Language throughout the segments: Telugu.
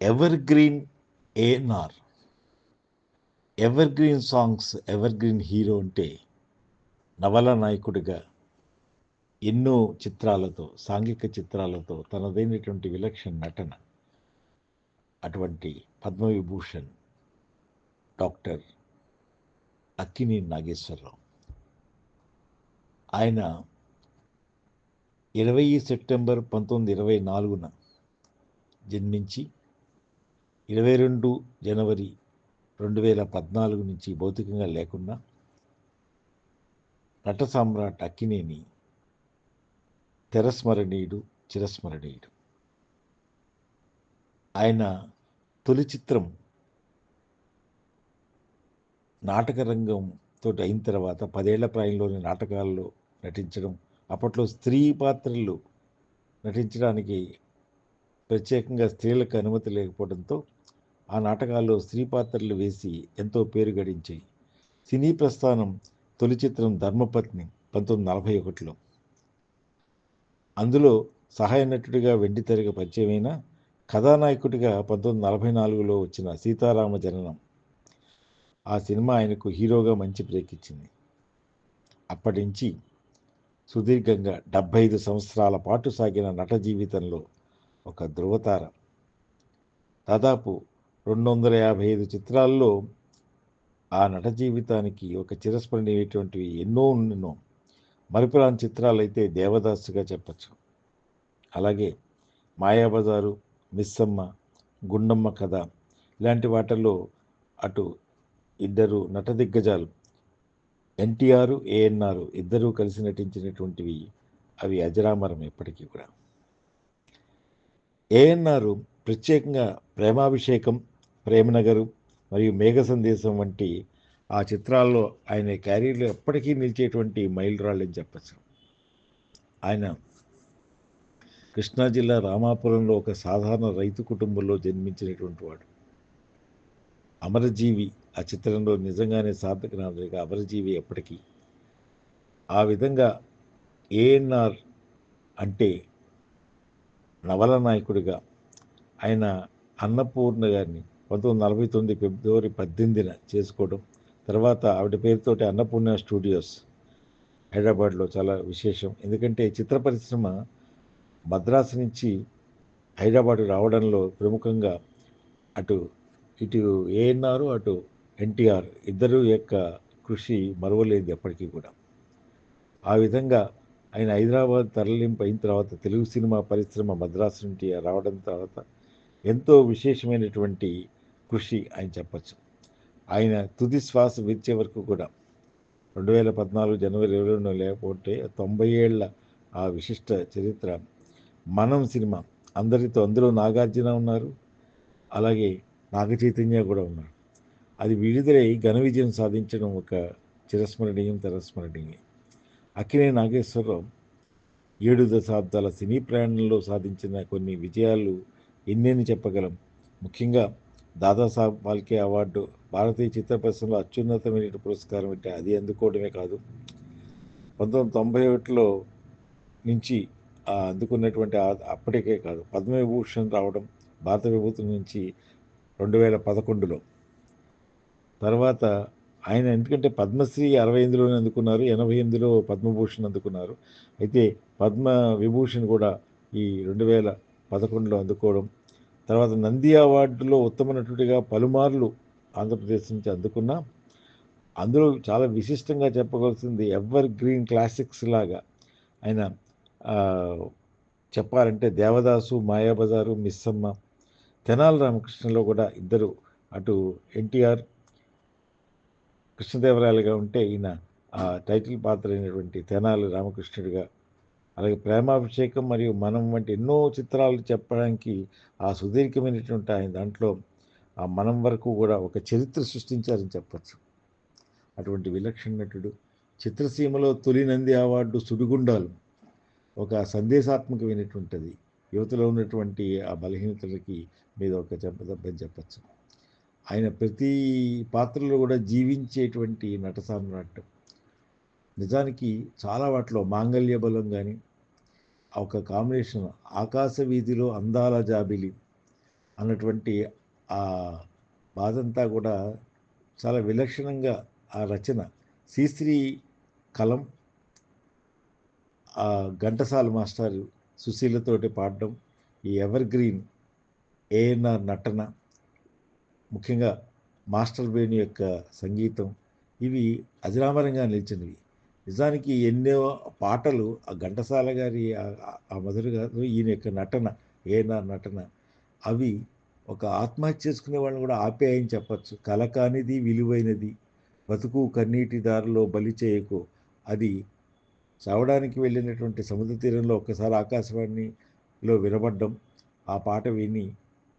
Evergreen ANR evergreen songs evergreen hero అంటే నవల నాయకుడిగా ఎన్నో చిత్రాలతో సాంఘిక చిత్రాలతో తనదైనటువంటి విలక్షణ నటన అటువంటి పద్మవిభూషణ్ డాక్టర్ అక్కిని నాగేశ్వరరావు. ఆయన ఇరవై సెప్టెంబర్ పంతొమ్మిది ఇరవై నాలుగున జన్మించి ఇరవై రెండు జనవరి రెండు వేల పద్నాలుగు నుంచి భౌతికంగా లేకున్నా నట సామ్రాట్ అక్కినేని తెరస్మరణీయుడు చిరస్మరణీయుడు. ఆయన తొలి చిత్రం నాటకరంగంతో అయిన తర్వాత పదేళ్ళ ప్రాయంలోని నాటకాల్లో నటించడం అప్పట్లో స్త్రీ పాత్రలు నటించడానికి ప్రత్యేకంగా స్త్రీలకు అనుమతి లేకపోవడంతో ఆ నాటకాల్లో స్త్రీ పాత్రలు వేసి ఎంతో పేరు గడించాయి. సినీ ప్రస్థానం తొలి చిత్రం ధర్మపత్ని పంతొమ్మిది నలభై ఒకటిలో. అందులో సహాయ నటుడిగా వెండితెరగ పరిచయమైన కథానాయకుడిగా పంతొమ్మిది నలభై నాలుగులో వచ్చిన సీతారామ జననం ఆ సినిమా ఆయనకు హీరోగా మంచి బ్రేక్ ఇచ్చింది అప్పటి నుంచి సుదీర్ఘంగా డెబ్భై ఐదు సంవత్సరాల పాటు సాగిన నట జీవితంలో ఒక ధృవతార. దాదాపు రెండు వందల యాభై ఐదు చిత్రాల్లో ఆ నట జీవితానికి ఒక చిరస్మరణీయటువంటివి ఎన్నో ఎన్నో మరిపురాని చిత్రాలు అయితే దేవదాసుగా చెప్పచ్చు. అలాగే మాయాబజారు మిస్సమ్మ గుండమ్మ కథ ఇలాంటి వాటిల్లో అటు ఇద్దరు నట దిగ్గజాలు ఎన్టీఆర్ ఏఎన్ఆర్ ఇద్దరూ కలిసి నటించినటువంటివి అవి అజరామరం ఎప్పటికీ కూడా. ఏఎన్ఆర్ ప్రత్యేకంగా ప్రేమాభిషేకం ప్రేమనగరు మరియు మేఘ సందేశం వంటి ఆ చిత్రాల్లో ఆయన క్యారీర్లో ఎప్పటికీ నిలిచేటువంటి మైలురాళ్ళని చెప్పచ్చు. ఆయన కృష్ణా జిల్లా రామాపురంలో ఒక సాధారణ రైతు కుటుంబంలో జన్మించినటువంటి వాడు. అమరజీవి ఆ చిత్రంలో నిజంగానే సార్థక నామరిక అమరజీవి ఎప్పటికీ. ఆ విధంగా ఏఎన్ఆర్ అంటే నవల నాయకుడిగా ఆయన అన్నపూర్ణ గారిని పంతొమ్మిది నలభై తొమ్మిది ఫిబ్రవరి పద్దెనిమిదిన చేసుకోవడం. తర్వాత ఆవిడ పేరుతోటి అన్నపూర్ణ స్టూడియోస్ హైదరాబాద్లో చాలా విశేషం. ఎందుకంటే చిత్ర పరిశ్రమ మద్రాసు నుంచి హైదరాబాద్ రావడంలో ప్రముఖంగా అటు ఇటు ఏఎన్ఆర్ అటు ఎన్టీఆర్ ఇద్దరు యొక్క కృషి మరవలేదు ఎప్పటికీ కూడా. ఆ విధంగా ఆయన హైదరాబాద్ తరలింపు అయిన తర్వాత తెలుగు సినిమా పరిశ్రమ మద్రాసు నుండి రావడం తర్వాత ఎంతో విశేషమైనటువంటి కృషి ఆయన చెప్పచ్చు. ఆయన తుది శ్వాస విచ్చే వరకు కూడా రెండు వేల పద్నాలుగు జనవరి ఇరవై రెండు లేకపోతే తొంభై ఏళ్ళ ఆ విశిష్ట చరిత్ర మనం సినిమా అందరితో అందులో నాగార్జున ఉన్నారు అలాగే నాగ చైతన్య కూడా ఉన్నారు. అది విడుదలై ఘన విజయం సాధించడం ఒక చిరస్మరణీయం తరస్మరణీయం. అక్కినే నాగేశ్వరరావు ఏడు దశాబ్దాల సినీ ప్రయాణంలో సాధించిన కొన్ని విజయాలు ఎన్నెన్ని చెప్పగలం? ముఖ్యంగా దాదాసాహెబ్ ఫాల్కే అవార్డు భారతీయ చిత్ర పరిశ్రమలో అత్యున్నతమైన పురస్కారం అంటే అది అందుకోవడమే కాదు. పంతొమ్మిది తొంభై ఒకటిలో నుంచి అందుకున్నటువంటి అప్పటికే కాదు పద్మవిభూషణ్ రావడం భారత విభూతి నుంచి రెండు వేల పదకొండులో. తర్వాత ఆయన ఎందుకంటే పద్మశ్రీ అరవై ఎనిమిదిలోనే అందుకున్నారు ఎనభై ఎనిమిదిలో పద్మభూషణ్ అందుకున్నారు. అయితే పద్మ విభూషణ్ కూడా ఈ రెండు వేల పదకొండులో అందుకోవడం తర్వాత నంది అవార్డులో ఉత్తమ నటుడిగా పలుమార్లు ఆంధ్రప్రదేశ్ నుంచి అందుకున్న అందులో చాలా విశిష్టంగా చెప్పవలసింది ఎవర్ గ్రీన్ క్లాసిక్స్ లాగా ఆయన చెప్పాలంటే దేవదాసు మాయాబజారు మిస్సమ్మ తెనాల రామకృష్ణలో కూడా ఇద్దరు అటు ఎన్టీఆర్ కృష్ణదేవరాయలుగా ఉంటే ఈయన ఆ టైటిల్ పాత్ర అయినటువంటి తెనాలి రామకృష్ణుడిగా అలాగే ప్రేమాభిషేకం మరియు మనం వంటి ఎన్నో చిత్రాలు చెప్పడానికి ఆ సుదీర్ఘమైనటువంటి ఆయన దాంట్లో ఆ మనం వరకు కూడా ఒక చరిత్ర సృష్టించారని చెప్పచ్చు. అటువంటి విలక్షణ నటుడు చిత్రసీమలో తొలి నంది అవార్డు సుడిగుండాలు ఒక సందేశాత్మకమైనటువంటిది. యువతలో ఉన్నటువంటి ఆ బలహీనతలకి మీద ఒక చెప్పదని చెప్పచ్చు. ఆయన ప్రతి పాత్రలో కూడా జీవించేటువంటి నటసాను సామ్రాట్ నిజానికి చాలా వాటిలో మాంగళ్య బలం కానీ ఒక కాంబినేషన్ ఆకాశ వీధిలో అందాల జాబిలి అన్నటువంటి ఆ బాధంతా కూడా చాలా విలక్షణంగా ఆ రచన. శ్రీశ్రీ కలం ఆ ఘంటసాల మాస్టర్ సుశీలతోటి పాడడం ఈ ఎవర్ గ్రీన్ ఏఎన్ఆర్ నటన ముఖ్యంగా మాస్టర్ వేణు యొక్క సంగీతం ఇవి అజరామరంగా నిలిచినవి. నిజానికి ఎన్నో పాటలు ఆ ఘంటసాల గారి ఆ- ఆ మధుర గారు ఈయన యొక్క నటన ఏనా నటన అవి ఒక ఆత్మహత్య చేసుకునే వాళ్ళని కూడా ఆప్యాయం చెప్పచ్చు. కల కానిది విలువైనది. బతుకు కన్నీటి దారిలో బలి చేయకు. అది చావడానికి వెళ్ళినటువంటి సముద్ర తీరంలో ఒక్కసారి ఆకాశవాణిలో వినబడ్డం. ఆ పాట విని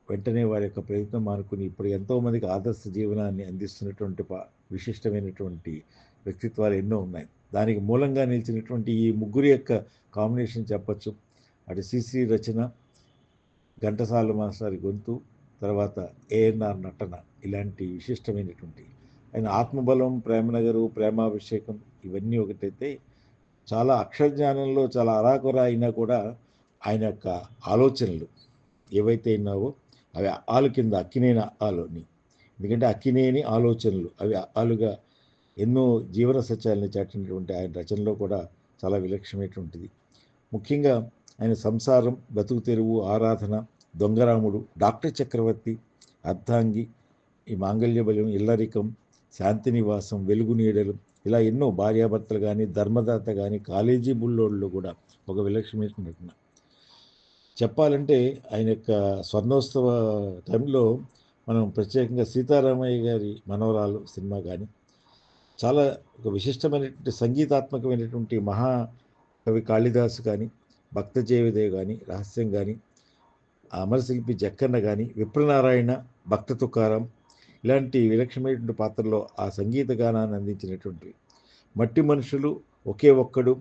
వెంటనే వారి యొక్క ప్రయత్నం మానుకుని ఇప్పుడు ఎంతోమందికి ఆదర్శ జీవనాన్ని అందిస్తున్నటువంటి పా విశిష్టమైనటువంటి వ్యక్తిత్వాలు ఎన్నో ఉన్నాయి. దానికి మూలంగా నిలిచినటువంటి ఈ ముగ్గురి యొక్క కాంబినేషన్ చెప్పచ్చు. అటు సిసి రచన ఘంటసాల మాస్టర్ గొంతు తర్వాత ఏఎన్ఆర్ నటన ఇలాంటి విశిష్టమైనటువంటి ఆయన ఆత్మబలం ప్రేమనగరు ప్రేమాభిషేకం ఇవన్నీ ఒకటైతే చాలా అక్షరజ్ఞానంలో చాలా అరాకొర అయినా కూడా ఆయన యొక్క ఆలోచనలు ఏవైతే ఉన్నావో అవి ఆలు కింద అక్కినేని ఆలోని. ఎందుకంటే అక్కినేని ఆలోచనలు అవి ఆలుగా ఎన్నో జీవన సత్యాలను చాటినటువంటి ఆయన రచనలో కూడా చాలా విలక్షణమైనటువంటిది. ముఖ్యంగా ఆయన సంసారం బతుకు తెరువు ఆరాధన దొంగరాముడు డాక్టర్ చక్రవర్తి అర్ధాంగి ఈ మాంగళ్య బలం ఇల్లరికం శాంతి నివాసం వెలుగు నీడలు ఇలా ఎన్నో భార్యాభర్తలు కానీ ధర్మదాత కానీ కాలేజీ బుల్లోళ్ళు కూడా ఒక విలక్షణమైన నటన చెప్పాలంటే ఆయన యొక్క స్వర్ణోత్సవ టైంలో మనం ప్రత్యేకంగా సీతారామయ్య గారి మనవరాలు సినిమా కానీ చాలా ఒక విశిష్టమైనటువంటి సంగీతాత్మకమైనటువంటి మహా కవి కాళిదాసు కానీ భక్త జయవిదేవ్ కానీ రహస్యం కానీ అమరశిల్పి జక్కన్న కానీ విప్రనారాయణ భక్త తుకారం ఇలాంటి విలక్షణమైనటువంటి పాత్రలో ఆ సంగీత గానాన్ని అందించినటువంటి మట్టి మనుషులు ఒకే ఒక్కడు.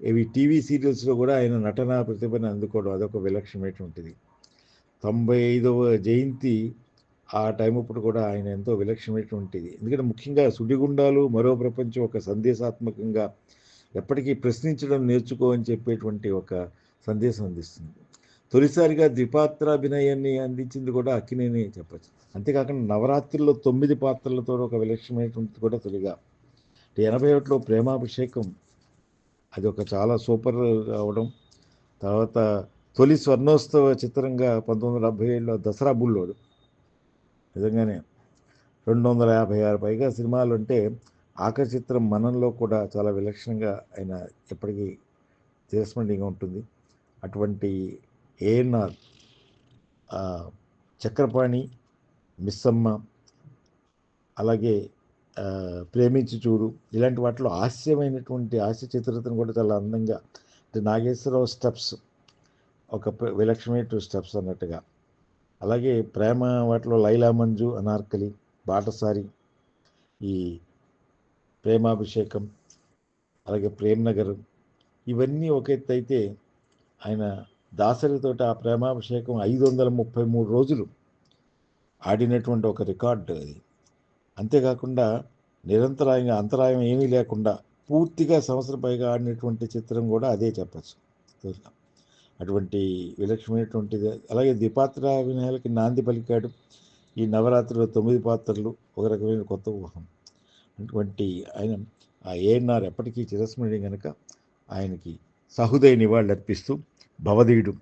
ఇవి టీవీ సీరియల్స్లో కూడా ఆయన నటన ప్రతిభను అందుకోవడం అదొక విలక్షణమైనటువంటిది. తొంభై ఐదవ జయంతి ఆ టైం అప్పుడు కూడా ఆయన ఎంతో విలక్షణమైనటువంటిది. ఎందుకంటే ముఖ్యంగా సుడిగుండాలు మరో ప్రపంచం ఒక సందేశాత్మకంగా ఎప్పటికీ ప్రశ్నించడం నేర్చుకో అని చెప్పేటువంటి ఒక సందేశం అందిస్తుంది. తొలిసారిగా ద్విపాత్రాభినయాన్ని అందించింది కూడా అక్కినేని చెప్పచ్చు. అంతేకాకుండా నవరాత్రుల్లో తొమ్మిది పాత్రలతో ఒక విలక్షణమైనటువంటిది కూడా తొలిగా. ఎనభై ఒకటిలో ప్రేమాభిషేకం అది ఒక చాలా సూపర్ అవడం తర్వాత తొలి స్వర్ణోత్సవ చిత్రంగా పంతొమ్మిది వందల డెబ్భై ఏడులో దసరా బుల్లోడు. నిజంగానే రెండు వందల యాభై ఆరు పైగా సినిమాలు అంటే ఆఖరి మనంలో కూడా చాలా విలక్షణంగా ఆయన ఎప్పటికీ చిరస్మరణీయంగా ఉంటుంది. అటువంటి ఏఎన్ఆర్ చక్రపాణి మిస్సమ్మ అలాగే ప్రేమించి చూడు ఇలాంటి వాటిలో హాస్యమైనటువంటి హాస్య చిత్రతను కూడా చాలా అందంగా అంటే నాగేశ్వరరావు స్టెప్స్ ఒక విలక్షణమైన స్టెప్స్ అన్నట్టుగా అలాగే ప్రేమ వాటిలో లైలా మంజు అనార్కలి బాటసారి ఈ ప్రేమాభిషేకం అలాగే ప్రేమ్నగర్ ఇవన్నీ ఒక ఎత్తు అయితే ఆయన దాసరితోటి ఆ ప్రేమాభిషేకం ఐదు వందల ముప్పై మూడు రోజులు ఆడినటువంటి ఒక రికార్డు అది. అంతేకాకుండా నిరంతరాయంగా అంతరాయం ఏమీ లేకుండా పూర్తిగా సంవత్సరం పైగా ఆడినటువంటి చిత్రం కూడా అదే చెప్పచ్చు. అటువంటి విలక్షణమైనటువంటిది. అలాగే ద్విపాత్ర వినాయకులకి నాంది పలికాడు. ఈ నవరాత్రిలో తొమ్మిది పాత్రలు ఒక రకమైన కొత్త ఊహం. అటువంటి ఆయన ఆ ఏఎన్ఆర్ ఎప్పటికీ చిరస్మరణి కనుక ఆయనకి సహృదయ నివాళులు అర్పిస్తూ భవదీయుడు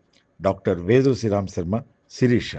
డాక్టర్ వేదు శ్రీరామ్ శర్మ శిరీష.